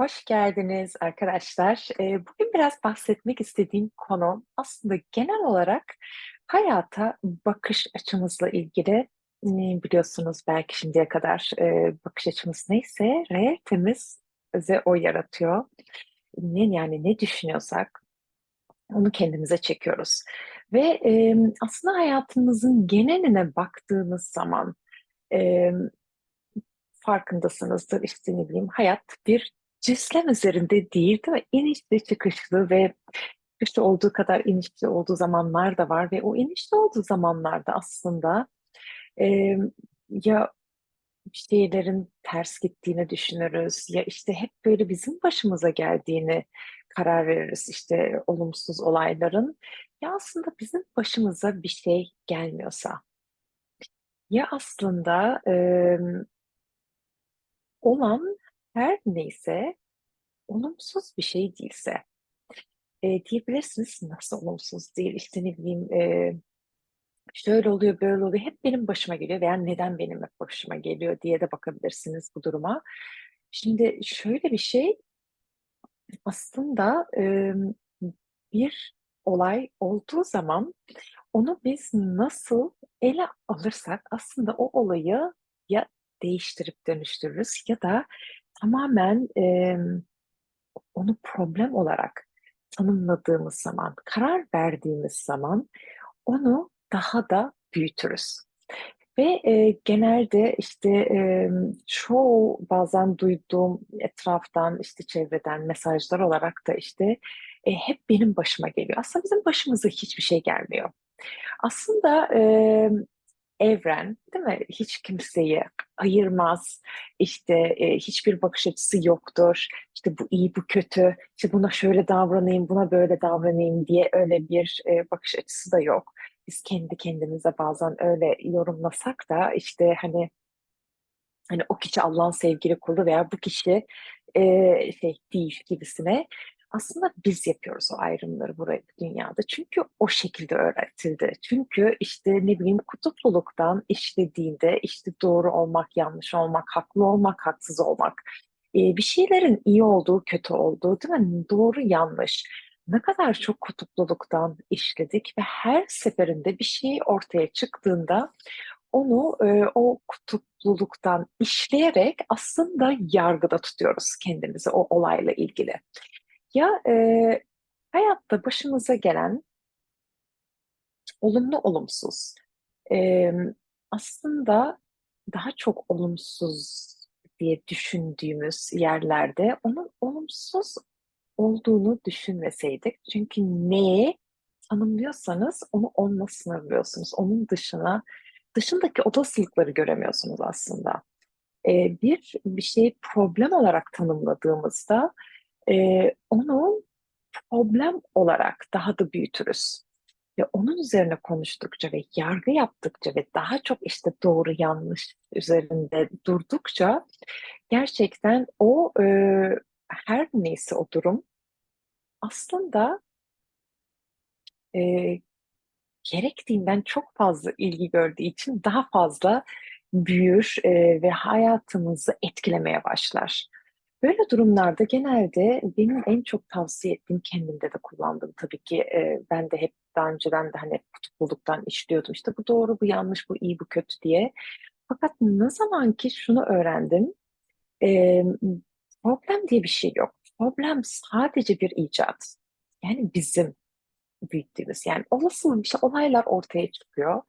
Hoş geldiniz arkadaşlar. Eee, bugün biraz bahsetmek istediğim konu aslında genel olarak hayata bakış açımızla ilgili. Biliyorsunuz belki şimdiye kadar, eee, bakış açımız neyse realitemiz bize o yaratıyor. Ne yani ne düşünüyorsak onu kendimize çekiyoruz ve, aslında hayatımızın geneline baktığınız zaman, farkındasınızdır, işte, ne bileyim, hayat bir cüslen üzerinde değil, değil mi? İnişli çıkışlı ve çıkışlı olduğu kadar inişli olduğu zamanlar da var ve o inişli olduğu zamanlarda aslında, emm, ya şeylerin ters gittiğini düşünürüz ya, işte, hep böyle bizim başımıza geldiğini karar veririz, işte, olumsuz olayların. Ya, aslında bizim başımıza bir şey gelmiyorsa, ya aslında, emm olan her neyse olumsuz bir şey değilse, eee, diyebilirsiniz, "Nasıl olumsuz değil?" İşte, ne bileyim, eee, "Şöyle oluyor, böyle oluyor, hep benim başıma geliyor veya neden benim hep başıma geliyor?" diye de bakabilirsiniz bu duruma. Şimdi şöyle bir şey, aslında, emm, bir olay olduğu zaman onu biz nasıl ele alırsak aslında o olayı ya değiştirip dönüştürürüz ya da tamamen, emm, onu problem olarak tanımladığımız zaman, karar verdiğimiz zaman onu daha da büyütürüz ve, eee, genelde, işte, emm, çoğu bazen duyduğum etraftan, işte, çevreden mesajlar olarak da, işte, eee, hep benim başıma geliyor. Aslında bizim başımıza hiçbir şey gelmiyor. Aslında, emm, evren, değil mi, hiç kimseyi ayırmaz, işte, eee, hiçbir bakış açısı yoktur, işte, bu iyi, bu kötü, işte, buna şöyle davranayım, buna böyle davranayım diye öyle bir, eee, bakış açısı da yok. Biz kendi kendimize bazen öyle yorumlasak da, işte, hani hani, o kişi Allah'ın sevgili kulu veya bu kişi, eee, şey değil gibisine aslında biz yapıyoruz o ayrımları buraya dünyada. Çünkü o şekilde öğretildi. Çünkü, işte, ne bileyim, kutupluluktan işlediğinde, işte, doğru olmak, yanlış olmak, haklı olmak, haksız olmak, eee, bir şeylerin iyi olduğu, kötü olduğu, değil mi? Doğru, yanlış. Ne kadar çok kutupluluktan işledik ve her seferinde bir şey ortaya çıktığında onu, eee, o kutupluluktan işleyerek aslında yargıda tutuyoruz kendimizi o olayla ilgili. Ya, eee, hayatta başımıza gelen olumlu olumsuz, emm, aslında daha çok olumsuz diye düşündüğümüz yerlerde onun olumsuz olduğunu düşünmeseydik. Çünkü neyi tanımlıyorsanız onu onunla sınırlıyorsunuz. Onun dışına dışındaki olasılıkları göremiyorsunuz aslında. Eee, bir bir şeyi problem olarak tanımladığımızda, eee, onu problem olarak daha da büyütürüz ve onun üzerine konuştukça ve yargı yaptıkça ve daha çok, işte, doğru yanlış üzerinde durdukça gerçekten o, eee, her neyse o durum aslında eee, gerektiğinden çok fazla ilgi gördüğü için daha fazla büyür, eee, ve hayatımızı etkilemeye başlar. Böyle durumlarda genelde benim en çok tavsiye ettiğim, kendimde de kullandığım tabii ki, eee, ben de hep daha önceden de, hani, kutupluluktan işliyordum. İşte, bu doğru, bu yanlış, bu iyi, bu kötü diye. Fakat ne zaman ki şunu öğrendim, emm, problem diye bir şey yok. Problem sadece bir icat. Yani bizim büyüttüğümüz, yani olası bir şey olaylar ortaya çıkıyor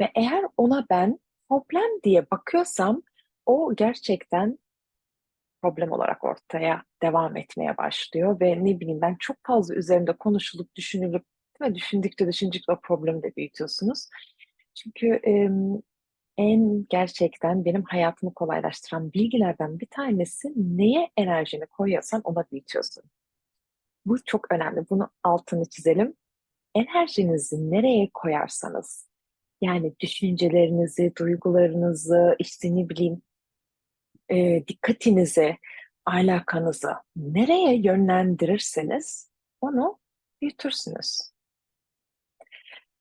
ve eğer ona ben problem diye bakıyorsam o gerçekten problem olarak ortaya devam etmeye başlıyor ve ne bileyim ben çok fazla üzerinde konuşulup düşünülüp, değil mi, düşündükçe düşündükçe o problemi de büyütüyorsunuz. Çünkü, emm, en gerçekten benim hayatımı kolaylaştıran bilgilerden bir tanesi neye enerjini koyuyorsan ona büyütüyorsun. Bu çok önemli. Bunu altını çizelim. Enerjinizi nereye koyarsanız, yani düşüncelerinizi, duygularınızı, işte, ne bileyim, eee, dikkatinizi, alakanızı nereye yönlendirirseniz onu büyütürsünüz.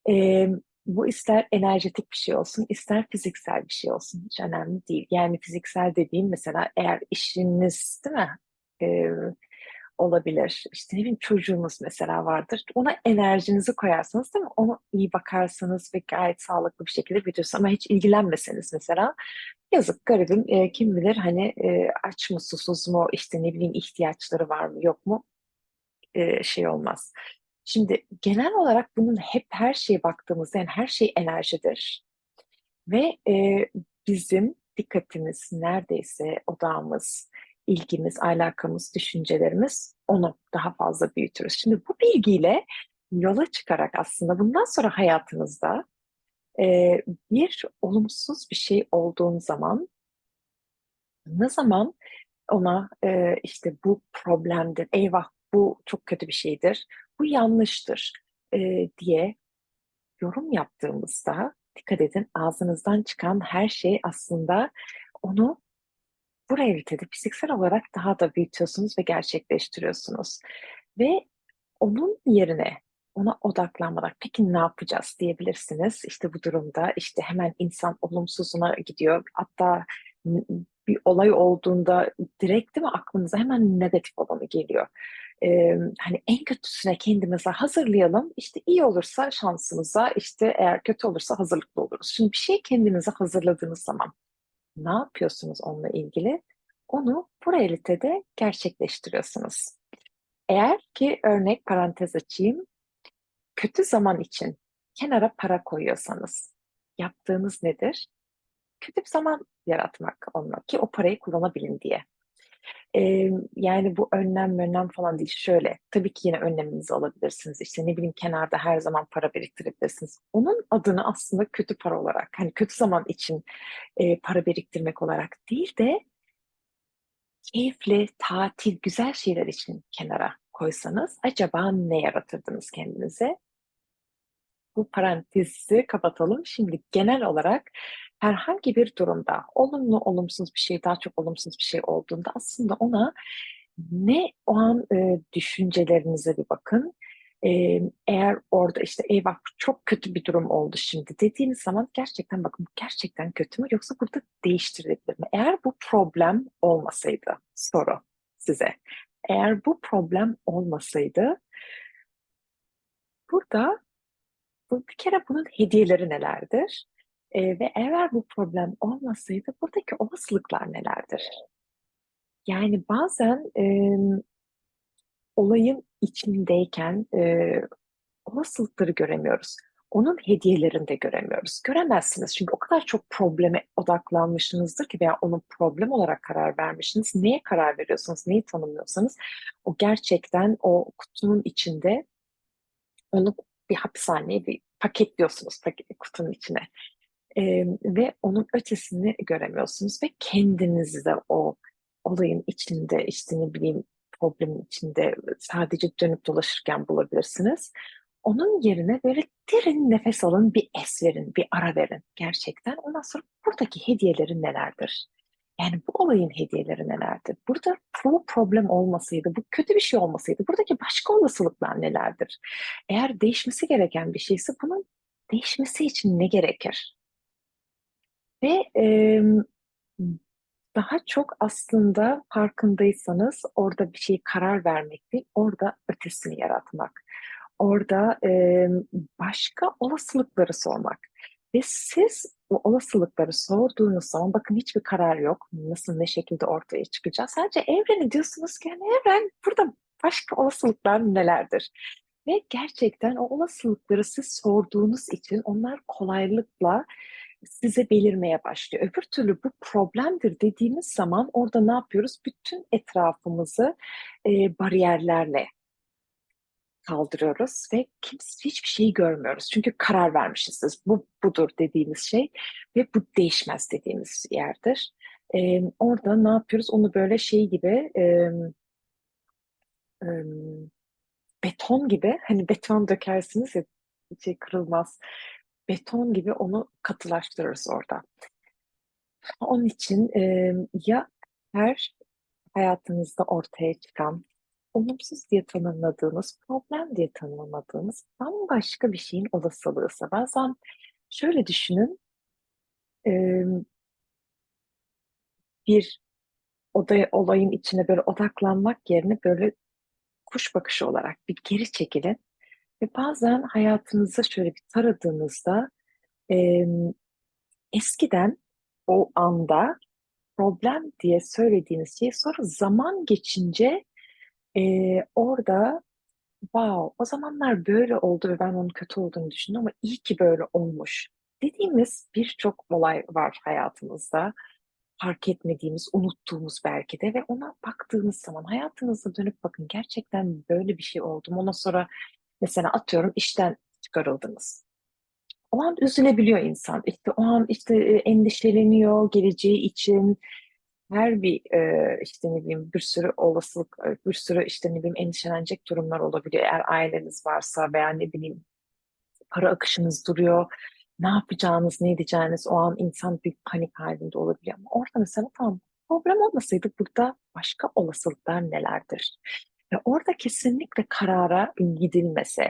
Emm, bu ister enerjetik bir şey olsun, ister fiziksel bir şey olsun, hiç önemli değil. Yani fiziksel dediğim mesela eğer işiniz, değil mi? eee, olabilir. İşte, ne bileyim, çocuğunuz mesela vardır. Ona enerjinizi koyarsınız, değil mi? Ona iyi bakarsanız ve gayet sağlıklı bir şekilde büyütürsünüz ama hiç ilgilenmeseniz mesela, yazık garibim, eee, kim bilir, hani, eee, aç mı, susuz mu, işte, ne bileyim, ihtiyaçları var mı, yok mu, eee, şey olmaz. Şimdi genel olarak bunun hep her şeye baktığımızda, yani, her şey enerjidir ve, eee, bizim dikkatimiz neredeyse odağımız, ilgimiz, alakamız, düşüncelerimiz onu daha fazla büyütürüz. Şimdi bu bilgiyle yola çıkarak aslında bundan sonra hayatınızda, eee, bir olumsuz bir şey olduğun zaman ne zaman ona, eee, işte, bu problemdir, eyvah bu çok kötü bir şeydir, bu yanlıştır, eee, diye yorum yaptığımızda dikkat edin ağzınızdan çıkan her şey aslında onu bu realitede fiziksel olarak daha da büyütüyorsunuz ve gerçekleştiriyorsunuz ve onun yerine ona odaklanmadan "Peki ne yapacağız?" diyebilirsiniz. İşte, bu durumda, işte, hemen insan olumsuzuna gidiyor. Hatta bir olay olduğunda direkt değil mi aklınıza hemen negatif olanı geliyor. Emm, hani, en kötüsüne kendimizi hazırlayalım, işte, iyi olursa şansımıza, işte, eğer kötü olursa hazırlıklı oluruz. Şimdi bir şeyi kendinize hazırladığınız zaman ne yapıyorsunuz onunla ilgili? Onu bu realitede gerçekleştiriyorsunuz. Eğer ki örnek parantez açayım, kötü zaman için kenara para koyuyorsanız yaptığınız nedir? Kötü bir zaman yaratmak onunla ki o parayı kullanabilin diye. Emm, yani, bu önlem mönlem falan değil. Şöyle, tabii ki yine önleminizi alabilirsiniz. İşte, ne bileyim, kenarda her zaman para biriktirebilirsiniz. Onun adını aslında kötü para olarak, hani, kötü zaman için, eee, para biriktirmek olarak değil de keyifli, tatil, güzel şeyler için kenara koysanız acaba ne yaratırdınız kendinize? Bu parantezi kapatalım. Şimdi genel olarak herhangi bir durumda olumlu, olumsuz bir şey, daha çok olumsuz bir şey olduğunda aslında ona ne o an, eee, düşüncelerinize bir bakın. Emm, eğer orada, işte, "Eyvah, çok kötü bir durum oldu şimdi." dediğiniz zaman gerçekten bakın gerçekten kötü mü yoksa burada değiştirilebilir mi? Eğer bu problem olmasaydı soru size, eğer bu problem olmasaydı burada bu bir kere bunun hediyeleri nelerdir? Eee, ve eğer bu problem olmasaydı buradaki olasılıklar nelerdir? Yani, bazen, emm, olayın içindeyken, eee, olasılıkları göremiyoruz. Onun hediyelerini de göremiyoruz. Göremezsiniz çünkü o kadar çok probleme odaklanmışsınızdır ki veya onu problem olarak karar vermişsiniz. Neye karar veriyorsanız, neyi tanımlıyorsanız o gerçekten o kutunun içinde onu bir hapishaneye bir paketliyorsunuz paket kutunun içine, emm, ve onun ötesini göremiyorsunuz ve kendinizi de o olayın içinde, işte, ne bileyim, problemin içinde sadece dönüp dolaşırken bulabilirsiniz. Onun yerine böyle derin nefes alın, bir es verin, bir ara verin gerçekten. Ondan sonra buradaki hediyeleri nelerdir? Yani, bu olayın hediyeleri nelerdir? Burada bu problem olmasaydı, bu kötü bir şey olmasaydı buradaki başka olasılıklar nelerdir? Eğer değişmesi gereken bir şeyse bunun değişmesi için ne gerekir? Ve, emm, daha çok aslında farkındaysanız orada bir şeye karar vermek değil, orada ötesini yaratmak. Orada, emm, başka olasılıkları sormak ve siz o olasılıkları sorduğunuz zaman bakın hiçbir karar yok. Nasıl, ne şekilde ortaya çıkacağı. Sadece evrene diyorsunuz ki, hani, "Evren, burada başka olasılıklar nelerdir?" Ve gerçekten o olasılıkları siz sorduğunuz için onlar kolaylıkla size belirmeye başlıyor. Öbür türlü bu problemdir dediğimiz zaman orada ne yapıyoruz? Bütün etrafımızı, eee, bariyerlerle kaldırıyoruz ve kims hiçbir şeyi görmüyoruz. Çünkü karar vermişiz. Bu budur dediğimiz şey ve bu değişmez dediğimiz yerdir. Emm, orada ne yapıyoruz? Onu böyle şey gibi, emm emm, beton gibi, hani, beton dökersiniz ya, şey kırılmaz. Beton gibi onu katılaştırırız orada. Onun için, emm, ya her hayatınızda ortaya çıkan olumsuz diye tanımladığınız, problem diye tanımladığınız bambaşka bir şeyin olasılığıysa bazen şöyle düşünün emm bir odaya, olayın içine böyle odaklanmak yerine böyle kuş bakışı olarak bir geri çekilin ve bazen hayatınızı şöyle bir taradığınızda em, eskiden o anda problem diye söylediğiniz şey sonra zaman geçince e, orada wow o zamanlar böyle oldu ve ben onun kötü olduğunu düşündüm ama iyi ki böyle olmuş dediğimiz birçok olay var hayatımızda fark etmediğimiz, unuttuğumuz belki de ve ona baktığınız zaman hayatınıza dönüp bakın gerçekten böyle bir şey oldu mu? Ondan sonra mesela atıyorum işten çıkarıldınız. O an üzülebiliyor insan. İşte o an işte e, endişeleniyor geleceği için. Her bir e, işte ne bileyim bir sürü olasılık, e, bir sürü işte ne bileyim endişelenecek durumlar olabiliyor. Eğer aileniz varsa veya ne bileyim para akışınız duruyor. Ne yapacağınız, ne edeceğiniz o an insan bir panik halinde olabiliyor. Ama orada mesela tamam problem olmasaydı burada başka olasılıklar nelerdir? Ve orada kesinlikle karara gidilmese,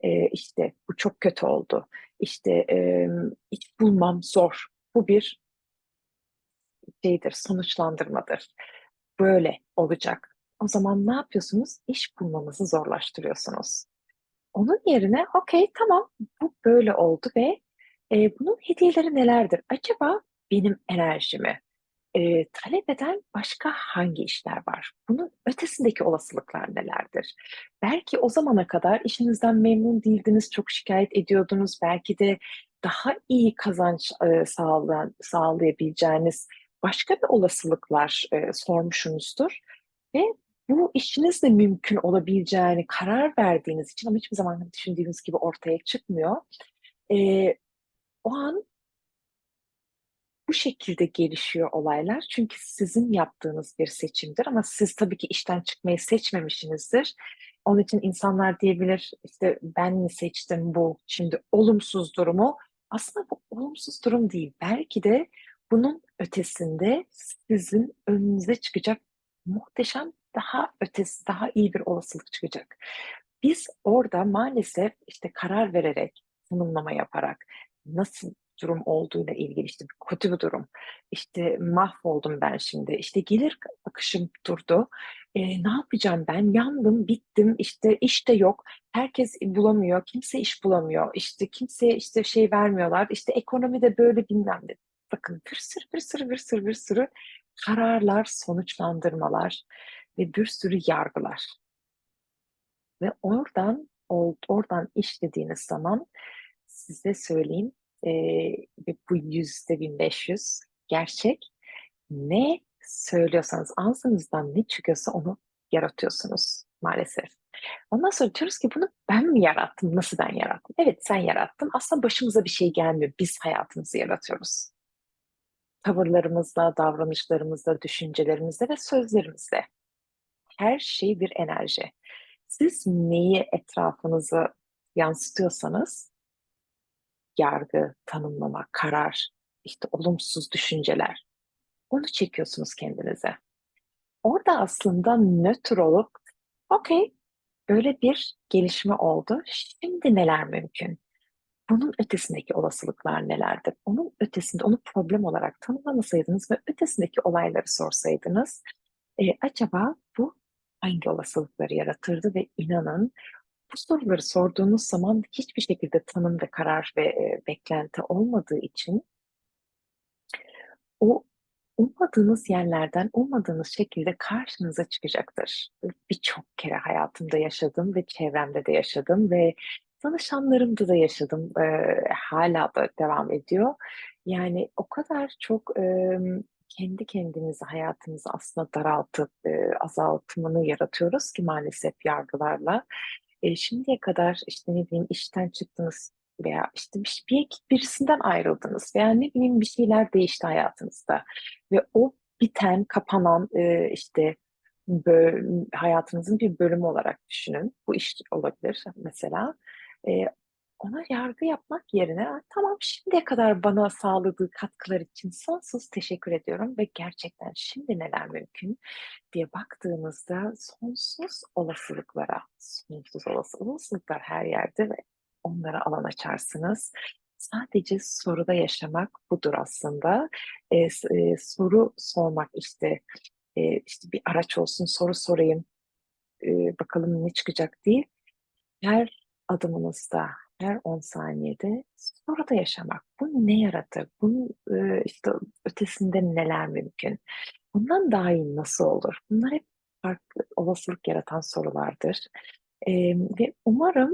e, işte bu çok kötü oldu, işte e, iş bulmam zor. Bu bir şeydir, sonuçlandırmadır. Böyle olacak. O zaman ne yapıyorsunuz? İş bulmanızı zorlaştırıyorsunuz. Onun yerine okey tamam bu böyle oldu ve e, bunun hediyeleri nelerdir? Acaba benim enerjimi e, talep eden başka hangi işler var? Bunun ötesindeki olasılıklar nelerdir? Belki o zamana kadar işinizden memnun değildiniz, çok şikayet ediyordunuz. Belki de daha iyi kazanç e, sağlayan, sağlayabileceğiniz başka bir olasılıklar e, sormuşsunuzdur. Ve bu işinizle mümkün olabileceğini karar verdiğiniz için ama hiçbir zaman düşündüğünüz gibi ortaya çıkmıyor. E, o an bu şekilde gelişiyor olaylar. Çünkü sizin yaptığınız bir seçimdir ama siz tabii ki işten çıkmayı seçmemişsinizdir. Onun için insanlar diyebilir işte ben mi seçtim bu şimdi olumsuz durumu? Aslında bu olumsuz durum değil. Belki de bunun ötesinde sizin önünüze çıkacak muhteşem daha ötesi, daha iyi bir olasılık çıkacak. Biz orada maalesef işte karar vererek, tanımlama yaparak nasıl durum olduğuyla ilgili işte kötü bir durum. İşte mahvoldum ben şimdi. İşte gelir akışım durdu. E, ne yapacağım ben? Yandım, bittim. İşte iş de yok. Herkes bulamıyor. Kimse iş bulamıyor. İşte kimseye işte şey vermiyorlar. İşte ekonomi de böyle bilmem ne. Bakın bir sürü bir sürü bir sürü bir sürü kararlar, sonuçlandırmalar ve bir sürü yargılar. Ve oradan oradan işlediğiniz zaman size söyleyeyim e, bu yüzde 1500 gerçek. Ne söylüyorsanız ağzınızdan ne çıkıyorsa onu yaratıyorsunuz maalesef. Ondan sonra diyoruz ki bunu ben mi yarattım? Nasıl ben yarattım? Evet sen yarattın. Aslında başımıza bir şey gelmiyor. Biz hayatımızı yaratıyoruz. Tavırlarımızla, davranışlarımızla, düşüncelerimizle ve sözlerimizle. Her şey bir enerji. Siz neyi etrafınıza yansıtıyorsanız yargı, tanımlama, karar, işte olumsuz düşünceler. Onu çekiyorsunuz kendinize. Orada aslında nötr olup, okey, böyle bir gelişme oldu. Şimdi neler mümkün? Bunun ötesindeki olasılıklar nelerdir? Onun ötesinde onu problem olarak tanımlamasaydınız ve ötesindeki olayları sorsaydınız, e, acaba bu hangi olasılıkları yaratırdı ve inanın bu soruları sorduğunuz zaman hiçbir şekilde tanım ve karar ve e, beklenti olmadığı için o ummadığınız yerlerden, ummadığınız şekilde karşınıza çıkacaktır. Birçok kere hayatımda yaşadım ve çevremde de yaşadım ve danışanlarımda da yaşadım. E, hala da devam ediyor. Yani o kadar çok e, kendi kendimizi, hayatımızı aslında daraltıp e, azaltımını yaratıyoruz ki maalesef yargılarla. E, şimdiye kadar işte ne bileyim işten çıktınız veya işte bir, bir birisinden ayrıldınız veya ne bileyim bir şeyler değişti hayatınızda ve o biten, kapanan e, işte böl- hayatınızın bir bölümü olarak düşünün. Bu iş olabilir mesela. E, ona yargı yapmak yerine tamam şimdiye kadar bana sağladığı katkılar için sonsuz teşekkür ediyorum ve gerçekten şimdi neler mümkün diye baktığınızda sonsuz olasılıklara, sonsuz olasılıklar her yerde ve onlara alan açarsınız. Sadece soruda yaşamak budur aslında. E, e, soru sormak işte eee, işte, bir araç olsun, soru sorayım, eee, bakalım ne çıkacak değil. Her adımınızda, her 10 saniyede soruda yaşamak. Bu ne yaratır? Bunun, eee, işte, ötesinde neler mümkün? Bundan daha iyi nasıl olur? Bunlar hep farklı olasılık yaratan sorulardır. Emm, ve umarım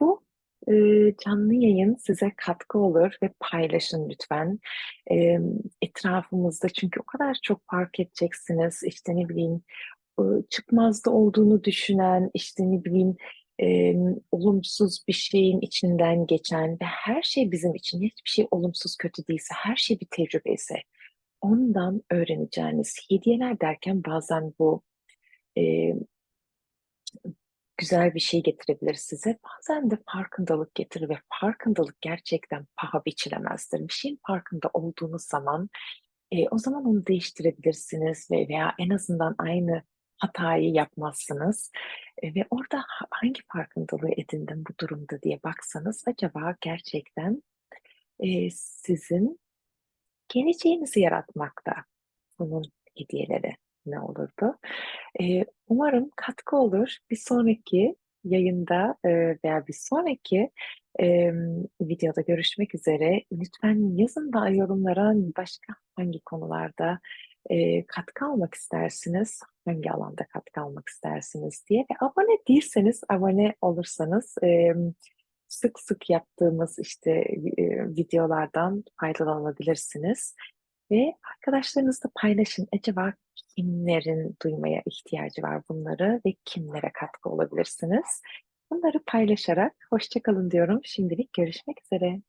bu, eee, canlı yayın size katkı olur ve paylaşın lütfen. Emm, etrafımızda çünkü o kadar çok fark edeceksiniz, işte, ne bileyim, çıkmazda olduğunu düşünen, işte, ne bileyim, emm, olumsuz bir şeyin içinden geçen ve her şey bizim için, hiçbir şey olumsuz, kötü değilse, her şey bir tecrübe ise ondan öğreneceğiniz hediyeler derken bazen bu, eee güzel bir şey getirebilir size. Bazen de farkındalık getirir ve farkındalık gerçekten paha biçilemezdir. Bir şeyin farkında olduğunuz zaman, eee, o zaman onu değiştirebilirsiniz ve veya en azından aynı hatayı yapmazsınız, eee, ve orada ha hangi farkındalığı edindim bu durumda diye baksanız acaba gerçekten, eee, sizin geleceğinizi yaratmakta bunun hediyeleri ne olurdu? Eee, umarım katkı olur. Bir sonraki yayında, eee, veya bir sonraki, emm, videoda görüşmek üzere. Lütfen yazın da yorumlara başka hangi konularda, eee, katkı almak istersiniz, hangi alanda katkı almak istersiniz diye ve abone değilseniz abone olursanız, emm, sık sık yaptığımız, işte, eee, videolardan faydalanabilirsiniz ve arkadaşlarınızla paylaşın. Acaba kimlerin duymaya ihtiyacı var bunları ve kimlere katkı olabilirsiniz? Bunları paylaşarak hoşça kalın diyorum. Şimdilik görüşmek üzere.